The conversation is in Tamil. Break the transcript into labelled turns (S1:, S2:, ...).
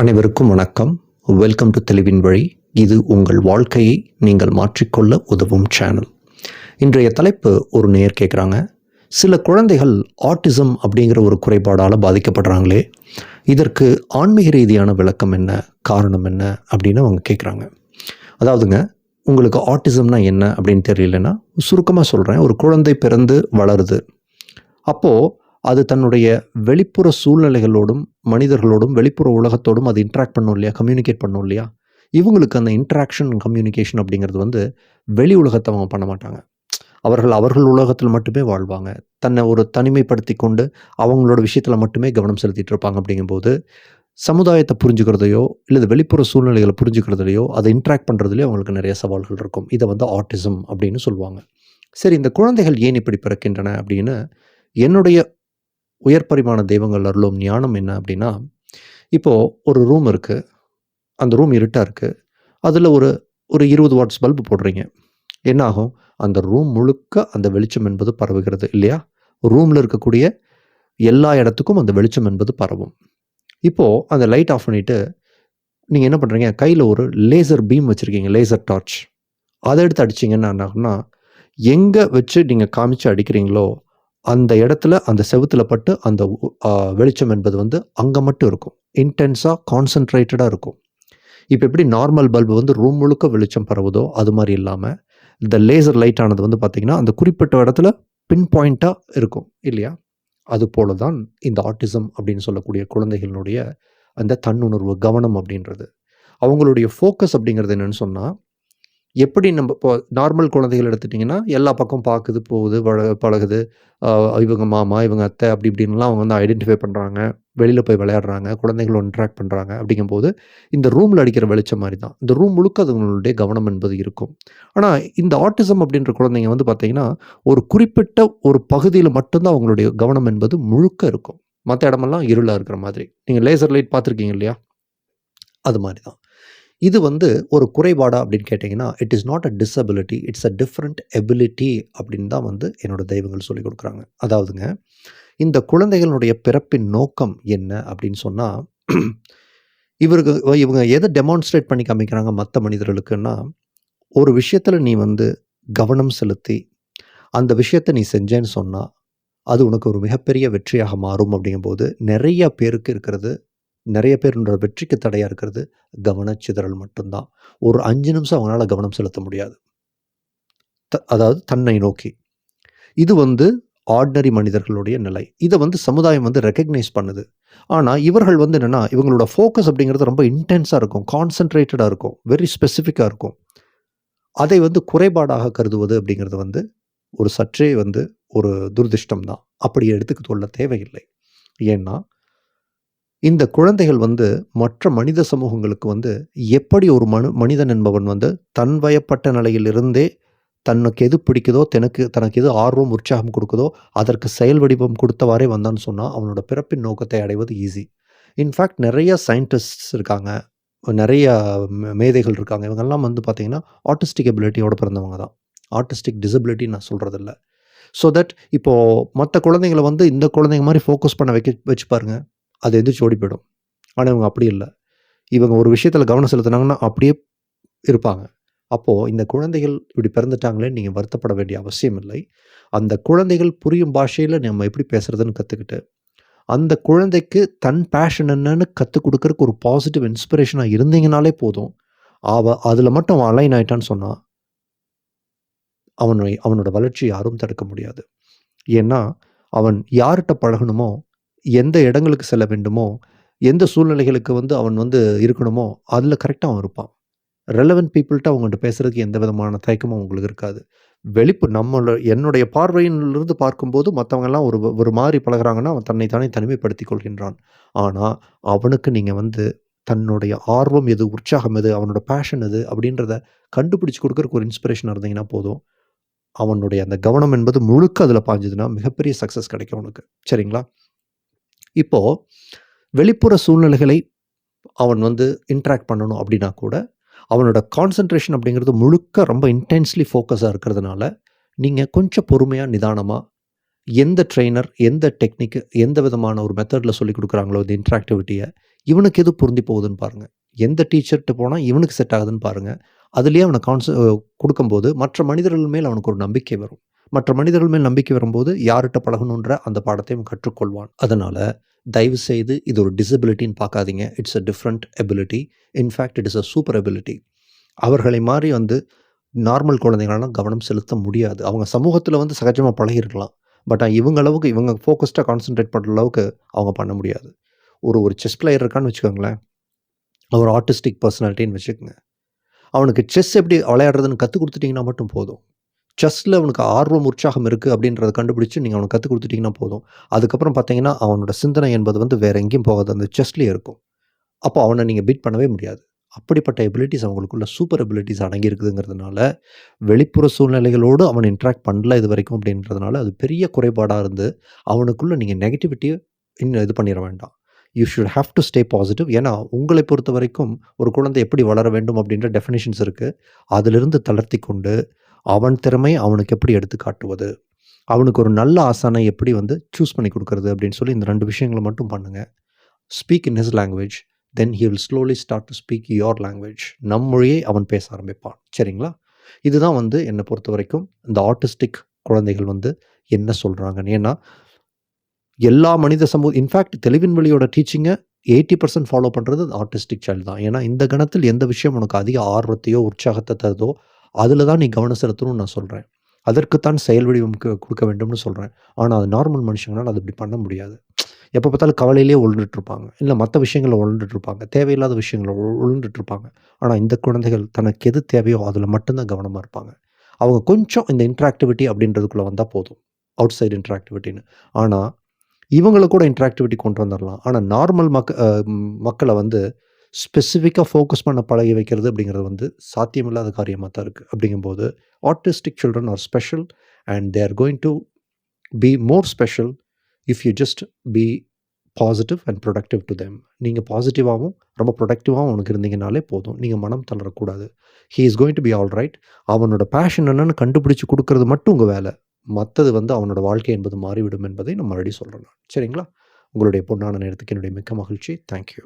S1: அனைவருக்கும் வணக்கம். வெல்கம் டு தெளிவின் வழி இது உங்கள் வாழ்க்கையை நீங்கள் மாற்றிக்கொள்ள உதவும் சேனல் இன்றைய தலைப்பு ஒரு நேர் கேட்குறாங்க சில குழந்தைகள் ஆட்டிசம் அப்படிங்கிற ஒரு குறைபாடால் பாதிக்கப்படுறாங்களே. இதற்கு ஆன்மீக ரீதியான விளக்கம் என்ன? காரணம் என்ன? அப்படின்னு அவங்க கேட்குறாங்க அதாவதுங்க உங்களுக்கு ஆட்டிசம்னா என்ன அப்படின்னு தெரியலன்னா சுருக்கமாக சொல்கிறேன் ஒரு குழந்தை பிறந்து வளருது. அப்போது அது தன்னுடைய வெளிப்புற சூழ்நிலைகளோடும் மனிதர்களோடும் வெளிப்புற உலகத்தோடும் அது இன்ட்ராக்ட் பண்ணும் இல்லையா? கம்யூனிகேட் பண்ணும் இல்லையா? இவங்களுக்கு அந்த இன்ட்ராக்ஷன் கம்யூனிகேஷன் அப்படிங்கிறது வந்து வெளி உலகத்தை அவங்க பண்ண மாட்டாங்க. அவர்கள் அவர்கள் உலகத்தில் மட்டுமே வாழ்வாங்க. தன்னை ஒரு தனிமைப்படுத்தி கொண்டு அவங்களோட விஷயத்தில் மட்டுமே கவனம் செலுத்திட்டு இருப்பாங்க அப்படிங்கும்போது சமுதாயத்தை புரிஞ்சுக்கிறதையோ இல்லை வெளிப்புற சூழ்நிலைகளை புரிஞ்சுக்கிறதுலையோ அதை இன்ட்ராக்ட் பண்ணுறதுலையோ அவங்களுக்கு நிறைய சவால்கள் இருக்கும். இதை வந்து ஆட்டிசம் அப்படின்னு சொல்லுவாங்க. சரி இந்த குழந்தைகள் ஏன் இப்படி பிறக்கின்றன அப்படின்னு என்னுடைய உயர் பரிமாண தெய்வங்கள் அருளும் ஞானம் என்ன அப்படின்னா இப்போது ஒரு ரூம் இருக்குது அந்த ரூம் இருட்டாக இருக்குது அதில் ஒரு ஒரு இருபது வாட்ஸ் பல்பு போடுறீங்க. என்ன ஆகும்? அந்த ரூம் முழுக்க அந்த வெளிச்சம் என்பது பரவுகிறது இல்லையா? ரூமில் இருக்கக்கூடிய எல்லா இடத்துக்கும் அந்த வெளிச்சம் என்பது பரவும். இப்போது அந்த லைட் ஆஃப் பண்ணிவிட்டு நீங்கள் என்ன பண்ணுறீங்க கையில் ஒரு லேசர் பீம் வச்சுருக்கீங்க லேசர் டார்ச் அதை எடுத்து அடிச்சிங்கன்னா என்னாகும்னா எங்கே வச்சு நீங்கள் காமிச்சு அடிக்கிறீங்களோ அந்த இடத்துல அந்த செவுத்துல பட்டு அந்த வெளிச்சம் என்பது வந்து அங்கே மட்டும் இருக்கும். இன்டென்ஸாக கான்சன்ட்ரேட்டடாக இருக்கும். இப்போ எப்படி நார்மல் பல்பு வந்து ரூம் முழுக்க வெளிச்சம் பரவுதோ அது மாதிரி இல்லாமல் இந்த லேசர் லைட் ஆனது வந்து பார்த்திங்கன்னா அந்த குறிப்பிட்ட இடத்துல பின் பாயிண்ட்டாக இருக்கும் இல்லையா? அது போல தான் இந்த ஆட்டிசம் அப்படின்னு சொல்லக்கூடிய குழந்தைகளினுடைய அந்த தன்னுணர்வு கவனம் அப்படின்றது. அவங்களுடைய ஃபோக்கஸ் அப்படிங்கிறது என்னென்னு சொன்னால் எப்படி நம்ம இப்போ நார்மல் குழந்தைகள் எடுத்துட்டிங்கன்னா எல்லா பக்கம் பார்க்குது போகுது பழ பழகுது. இவங்க மாமா இவங்க அத்தை அப்படி இப்படின்லாம் அவங்க வந்து ஐடென்டிஃபை பண்ணுறாங்க வெளியில் போய் விளையாடுறாங்க. குழந்தைகள் இன்ட்ராக்ட் பண்ணுறாங்க அப்படிங்கும்போது இந்த ரூமில் அடிக்கிற வெளிச்சம் மாதிரி தான். இந்த ரூம் முழுக்க அதுங்களுடைய கவனம் என்பது இருக்கும். ஆனால் இந்த ஆட்டிசம் அப்படின்ற குழந்தைங்க வந்து பார்த்திங்கன்னா ஒரு குறிப்பிட்ட ஒரு பகுதியில் மட்டும்தான் அவங்களுடைய கவனம் என்பது முழுக்க இருக்கும். மற்ற இடமெல்லாம் இருளாக இருக்கிற மாதிரி. நீங்கள் லேசர் லைட் பார்த்துருக்கீங்க இல்லையா? அது மாதிரி தான். இது வந்து ஒரு குறைபாடா அப்படின்னு கேட்டிங்கன்னா it is not a disability it's a different ability அப்படின்னு தான் வந்து என்னோட தெய்வங்கள் சொல்லி கொடுக்குறாங்க. அதாவதுங்க இந்த குழந்தைகளுடைய பிறப்பின் நோக்கம் என்ன அப்படின்னு சொன்னால் இவருக்கு இவங்க எதை டெமான்ஸ்ட்ரேட் பண்ணி காமிக்கிறாங்க மற்ற மனிதர்களுக்குன்னா ஒரு விஷயத்தில் நீ வந்து கவனம் செலுத்தி அந்த விஷயத்தை நீ செஞ்சேன்னு சொன்னால் அது உனக்கு ஒரு மிகப்பெரிய வெற்றியாக மாறும் அப்படிங்கும்போது நிறைய பேருக்கு இருக்கிறது நிறைய பேருன்ற வெற்றிக்கு தடையாக இருக்கிறது. கவனச்சிதறல் மட்டும்தான். ஒரு அஞ்சு நிமிஷம் அவங்களால கவனம் செலுத்த முடியாது. த- அதாவது தன்னை நோக்கி. இது வந்து ஆர்டினரி மனிதர்களுடைய நிலை. இதை வந்து சமுதாயம் வந்து ரெக்கக்னைஸ் பண்ணுது. ஆனால் இவர்கள் வந்து என்னென்னா இவங்களோட ஃபோக்கஸ் அப்படிங்கிறது ரொம்ப இன்டென்ஸாக இருக்கும். கான்சென்ட்ரேட்டடாக இருக்கும். வெரி ஸ்பெசிஃபிக்காக இருக்கும். அதை வந்து குறைபாடாக கருதுவது அப்படிங்கிறது வந்து ஒரு சற்றே வந்து ஒரு துரதிர்ஷ்டம் தான் அப்படி எடுத்துக்கொள்ள தேவையில்லை. ஏன்னா இந்த குழந்தைகள் வந்து மற்ற மனித சமூகங்களுக்கு வந்து எப்படி ஒரு மனு மனிதன் என்பவன் வந்து தன் வயப்பட்ட நிலையிலிருந்தே தனக்கு எது பிடிக்குதோ தனக்கு தனக்கு எது ஆர்வம் உற்சாகம் கொடுக்குதோ அதற்கு செயல் வடிவம் கொடுத்தவாறே வந்தான்னு சொன்னால் அவனோட பிறப்பின் நோக்கத்தை அடைவது ஈஸி இன்ஃபேக்ட் நிறைய சயின்டிஸ்ட்ஸ் இருக்காங்க. நிறைய மே- மேதைகள் இருக்காங்க. இவங்கெல்லாம் வந்து பார்த்தீங்கன்னா ஆர்டிஸ்டிக் எபிலிட்டியோட பிறந்தவங்க தான். ஆர்டிஸ்டிக் டிசபிலிட்டி நான் சொல்கிறதில்ல ஸோ தட் இப்போது மற்ற குழந்தைங்களை வந்து இந்த குழந்தைங்க மாதிரி ஃபோக்கஸ் பண்ண வைக்க வச்சு பாருங்கள் அது எந்திரிச்சு ஓடி போயிடும். ஆனால் இவங்க அப்படி இல்லை. இவங்க ஒரு விஷயத்தில் கவனம் செலுத்துனாங்கன்னா அப்படியே இருப்பாங்க. அப்போது இந்த குழந்தைகள் இப்படி பிறந்துட்டாங்களே நீங்கள் வருத்தப்பட வேண்டிய அவசியம் இல்லை. அந்த குழந்தைகள் புரியும் பாஷையில் நம்ம எப்படி பேசுகிறதுன்னு கற்றுக்கிட்டு அந்த குழந்தைக்கு தன் பேஷன் என்னன்னு கற்றுக் கொடுக்குறக்கு ஒரு பாசிட்டிவ் இன்ஸ்பிரேஷனாக இருந்தீங்கனாலே போதும். அவ அதில் மட்டும் அவன் அலைன் ஆயிட்டான்னு சொன்னால் அவனை அவனோட வளர்ச்சி யாரும் தடுக்க முடியாது. ஏன்னா அவன் யார்கிட்ட பழகணுமோ எந்த இடங்களுக்கு செல்ல வேண்டுமோ எந்த சூழ்நிலைகளுக்கு வந்து அவன் வந்து இருக்கணுமோ அதில் கரெக்டாக அவன் இருப்பான். ரெலவென்ட் பீப்புள்கிட்ட அவங்கள்ட்ட பேசுகிறதுக்கு எந்த விதமான தயக்கமும் அவங்களுக்கு இருக்காது. வெளிப்பு நம்மளோட என்னுடைய பார்வையிலிருந்து பார்க்கும்போது மற்றவங்கெல்லாம் ஒரு ஒரு மாதிரி பழகுறாங்கன்னா அவன் தன்னை தானே கொள்கின்றான். ஆனால் அவனுக்கு நீங்கள் வந்து தன்னுடைய ஆர்வம் எது உற்சாகம் எது அவனோட பேஷன் எது அப்படின்றத கண்டுபிடிச்சு கொடுக்குறக்கு ஒரு இன்ஸ்பிரேஷன் இருந்தீங்கன்னா போதும். அவனுடைய அந்த கவனம் என்பது முழுக்க அதில் பாஞ்சதுன்னா மிகப்பெரிய சக்ஸஸ் கிடைக்கும் அவனுக்கு சரிங்களா? இப்போ வெளிப்புற சூழ்நிலைகளை அவன் வந்து இன்ட்ராக்ட் பண்ணணும் அப்படின்னா கூட அவனோட கான்சன்ட்ரேஷன் அப்படிங்கிறது முழுக்க ரொம்ப இன்டென்ஸ்லி ஃபோக்கஸாக இருக்கிறதுனால நீங்கள் கொஞ்சம் பொறுமையாக நிதானமாக எந்த ட்ரெய்னர் எந்த டெக்னிக் எந்த விதமான ஒரு மெத்தடில் சொல்லி கொடுக்குறாங்களோ இந்த இன்ட்ராக்டிவிட்டியை இவனுக்கு எது பொருந்தி போகுதுன்னு பாருங்கள் எந்த டீச்சர்கிட்ட போனால் இவனுக்கு செட் ஆகுதுன்னு பாருங்கள் அதுலேயே அவனை கான்ச கொடுக்கும்போது மற்ற மனிதர்கள் மேல் அவனுக்கு ஒரு நம்பிக்கை வரும். மற்ற மனிதர்கள் மேல் நம்பிக்கை வரும்போது யார்கிட்ட பழகணுன்ற அந்த பாடத்தையும் கற்றுக்கொள்வான். அதனால் தயவு செய்து இது ஒரு டிசபிலிட்டின்னு பார்க்காதீங்க. It's a different ability in fact it is a super ability அவர்களை மாதிரி வந்து நார்மல் குழந்தைங்களெல்லாம் கவனம் செலுத்த முடியாது. அவங்க சமூகத்தில் வந்து சகஜமாக பழகிருக்கலாம். பட் இவங்க அளவுக்கு இவங்க ஃபோக்கஸ்டாக கான்சென்ட்ரேட் பண்ணுற அளவுக்கு அவங்க பண்ண முடியாது. ஒரு ஒரு செஸ் பிளேயர் இருக்கான்னு வச்சுக்கோங்களேன். ஒரு ஆர்டிஸ்டிக் பர்சனாலிட்டின்னு வச்சுக்கோங்க. அவனுக்கு செஸ் எப்படி விளையாடுறதுன்னு கற்றுக் கொடுத்துட்டிங்கன்னா மட்டும் போதும். செஸ்ஸில் அவனுக்கு ஆர்வம் உற்சாகம் இருக்குது அப்படின்றத கண்டுபிடிச்சு நீங்கள் அவனுக்கு கற்றுக் கொடுத்துட்டிங்கன்னா போதும். அதுக்கப்புறம் பார்த்தீங்கன்னா அவனோட சிந்தனை என்பது வந்து வேறு எங்கேயும் போகாது. அந்த செஸ்லேயே இருக்கும். அப்போ அவனை நீங்கள் பீட் பண்ணவே முடியாது. அப்படிப்பட்ட எபிலிட்டிஸ் அவங்களுக்குள்ள சூப்பர் எபிலிட்டிஸ் அடங்கி இருக்குதுங்கிறதுனால வெளிப்புற சூழ்நிலைகளோடு அவன் இன்ட்ராக்ட் பண்ணல இது வரைக்கும் அப்படின்றதுனால அது பெரிய குறைபாடாக இருந்து அவனுக்குள்ளே நீங்கள் நெகட்டிவிட்டியை இன்னும் இது பண்ணிட வேண்டாம். You should have to stay positive ஏன்னா உங்களை பொறுத்த வரைக்கும் ஒரு குழந்தை எப்படி வளர வேண்டும் அப்படின்ற டெஃபினேஷன்ஸ் இருக்குது அதிலிருந்து தளர்த்தி கொண்டு அவன் திறமை அவனுக்கு எப்படி எடுத்து காட்டுவது? அவனுக்கு ஒரு நல்ல ஆசானை எப்படி வந்து சூஸ் பண்ணி கொடுக்கறது அப்படின்னு சொல்லி இந்த ரெண்டு விஷயங்களை மட்டும் பண்ணுங்கள் speak in his language then he will slowly start to speak your language நம் மொழியை அவன் பேச ஆரம்பிப்பான். சரிங்களா? இதுதான் வந்து என்னை பொறுத்த வரைக்கும் இந்த ஆர்டிஸ்டிக் குழந்தைகள் வந்து என்ன சொல்கிறாங்கன்னு ஏன்னா எல்லா மனித சமூக இன்ஃபேக்ட் தெளிவின் வழியோட டீச்சிங்கை எயிட்டி பர்சன்ட் ஃபாலோ பண்ணுறது ஆர்டிஸ்டிக் சைல்டு தான். ஏன்னா இந்த கணத்தில் எந்த விஷயம் உனக்கு அதிக ஆர்வத்தையோ உற்சாகத்தை தருதோ அதில் தான் நீ கவனம் செலுத்தணும்னு நான் சொல்கிறேன் அதற்குத்தான் செயல் வடிவம் கொடுக்க வேண்டும்னு சொல்கிறேன் ஆனால் அது நார்மல் மனுஷங்களால் அது இப்படி பண்ண முடியாது. எப்போ பார்த்தாலும் கவலையிலேயே உழுந்துட்டுருப்பாங்க இல்லை மற்ற விஷயங்களை உழுந்துட்டுருப்பாங்க தேவையில்லாத விஷயங்களை உழுந்துட்டுருப்பாங்க ஆனால் இந்த குழந்தைகள் தனக்கு எது தேவையோ அதில் மட்டும்தான் கவனமாக இருப்பாங்க. அவங்க கொஞ்சம் இந்த இன்ட்ராக்டிவிட்டி அப்படின்றதுக்குள்ளே வந்தால் போதும். அவுட் சைடு இன்ட்ராக்டிவிட்டின்னு ஆனால் இவங்களை கூட இன்ட்ராக்டிவிட்டி கொண்டு வந்துடலாம் ஆனால் நார்மல் மக்க மக்களை வந்து ஸ்பெசிஃபிக்காக ஃபோக்கஸ் பண்ண பழகி வைக்கிறது அப்படிங்கிறது வந்து சாத்தியமில்லாத காரியமாக தான் இருக்குது அப்படிங்கும்போது artistic children are special and they are going to be more special if you just be positive and productive to them நீங்கள் பாசிட்டிவாகவும் ரொம்ப ப்ரொடக்டிவாகவும் அவனுக்கு இருந்தீங்கனாலே போதும். நீங்கள் மனம் தளரக்கூடாது. He is going to be all right அவனோட பேஷன் என்னென்னு கண்டுபிடிச்சு கொடுக்கறது மட்டும் உங்கள் வேலை. மற்றது வந்து அவனோட வாழ்க்கை என்பது மாறிவிடும் என்பதை நான் மறுபடியும் சொல்கிறேன் சரிங்களா? உங்களுடைய பொன்னான நேரத்துக்கு என்னுடைய மிக்க மகிழ்ச்சி. தேங்க்யூ